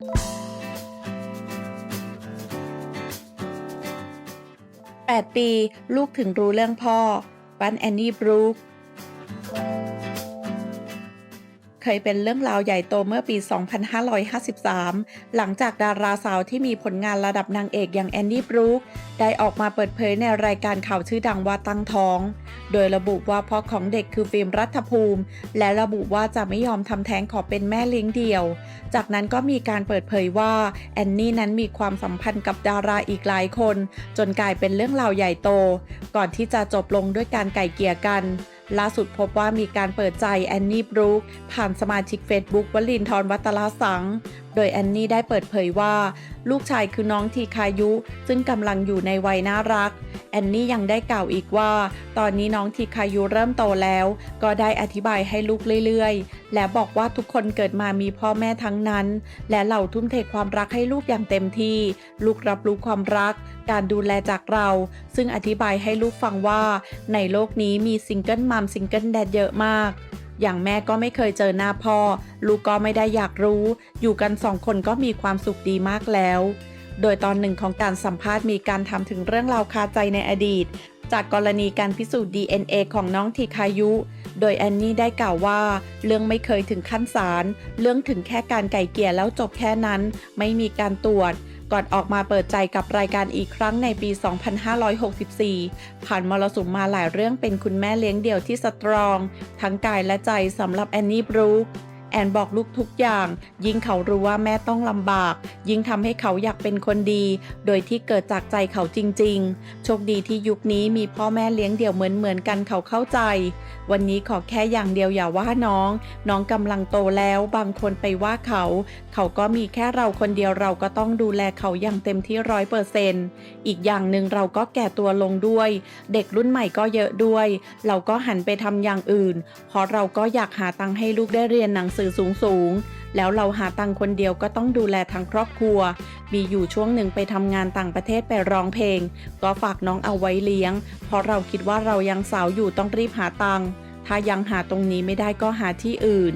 8 ปี ลูกถึงรู้เรื่องพ่อ บันแอนนี่บรูค เคยเป็นเรื่องราวใหญ่โตเมื่อปี 2553 หลังจากดาราสาวที่มีผลงานระดับนางเอกอย่างแอนนี่บรูคได้ออกมาเปิดเผยในรายการข่าวชื่อดังว่าตั้งท้อง โดยระบุว่าพ่อของเด็กคือฟิล์มรัฐภูมิ และระบุว่าจะไม่ยอมทำแท้งขอเป็นแม่เลี้ยงเดี่ยว จากนั้นก็มีการเปิดเผยว่าแอนนี่นั้นมีความสัมพันธ์กับดาราอีกหลายคน จนกลายเป็นเรื่องราวใหญ่โต ก่อนที่จะจบลงด้วยการไก่เกี่ยกัน ล่าสุดพบว่ามีการเปิดใจแอนนี่บรูคผ่านสมาชิก Facebook วลินทรวัตลาสัง โดยแอนนี่ได้เปิดเผยว่า ลูกชายคือน้องทีคายุ ซึ่งกำลังอยู่ในวัยน่ารัก แอนนี่ยังได้กล่าวอีกว่า ตอนนี้น้องทีคายุเริ่มโตแล้ว ก็ได้อธิบายให้ลูกเรื่อยๆ และบอกว่าทุกคนเกิดมามีพ่อแม่ทั้งนั้น และเราทุ่มเทความรักให้ลูกอย่างเต็มที่ ลูกรับรู้ความรัก การดูแลจากเรา ซึ่งอธิบายให้ลูกฟังว่า ในโลกนี้มีซิงเกิลมัมซิงเกิลแดดเยอะมาก อย่างแม่ก็ไม่เคยเจอหน้าพ่อ ลูกก็ไม่ได้อยากรู้ อยู่กันสองคนก็มีความสุขดีมากแล้วโดยตอนหนึ่งของการสัมภาษณ์มีการทำถึงเรื่องราวคาใจในอดีต จากกรณีการพิสูจน์ DNA ของน้องทีคายุ โดยแอนนี่ได้กล่าวว่า เรื่องไม่เคยถึงขั้นศาล เรื่องถึงแค่การไก่เกลี่ยแล้วจบแค่นั้น ไม่มีการตรวจ ก่อนออกมาเปิดใจกับรายการอีกครั้งในปี 2564 ผ่านมรสุมมาหลายเรื่องเป็นคุณแม่เลี้ยงเดี่ยวที่สตรอง ทั้งกายและใจสำหรับแอนนี่บรูค แอนบอกลูกทุกอย่าง ยิ่งเขารู้ว่าแม่ต้องลำบาก ยิ่งทำให้เขาอยากเป็นคนดี โดยที่เกิดจากใจเขาจริง ๆ โชคดีที่ยุคนี้มีพ่อแม่เลี้ยงเดี่ยวเหมือนเหมือนๆกันเขาเข้าใจ วันนี้ขอแค่อย่างเดียวอย่าว่าน้อง น้องกำลังโตแล้วบางคนไปว่าเขา เขาก็มีแค่เราคนเดียวเราก็ต้องดูแลเขาอย่างเต็มที่ร้อยเปอร์เซนต์อีกอย่างหนึ่งเราก็แก่ตัวลงด้วย เด็กรุ่นใหม่ก็เยอะด้วย เราก็หันไปทำอย่างอื่น เพราะเราก็อยากหาตังค์ให้ลูกได้เรียนหนังสือสูงๆแล้วเราหาตังคนเดียวก็ต้องดูแลทั้งครอบครัว มีอยู่ช่วงหนึ่งไปทำงานต่างประเทศไปร้องเพลง ก็ฝากน้องเอาไว้เลี้ยง เพราะเราคิดว่าเรายังสาวอยู่ต้องรีบหาตังถ้ายังหาตรงนี้ไม่ได้ก็หาที่อื่น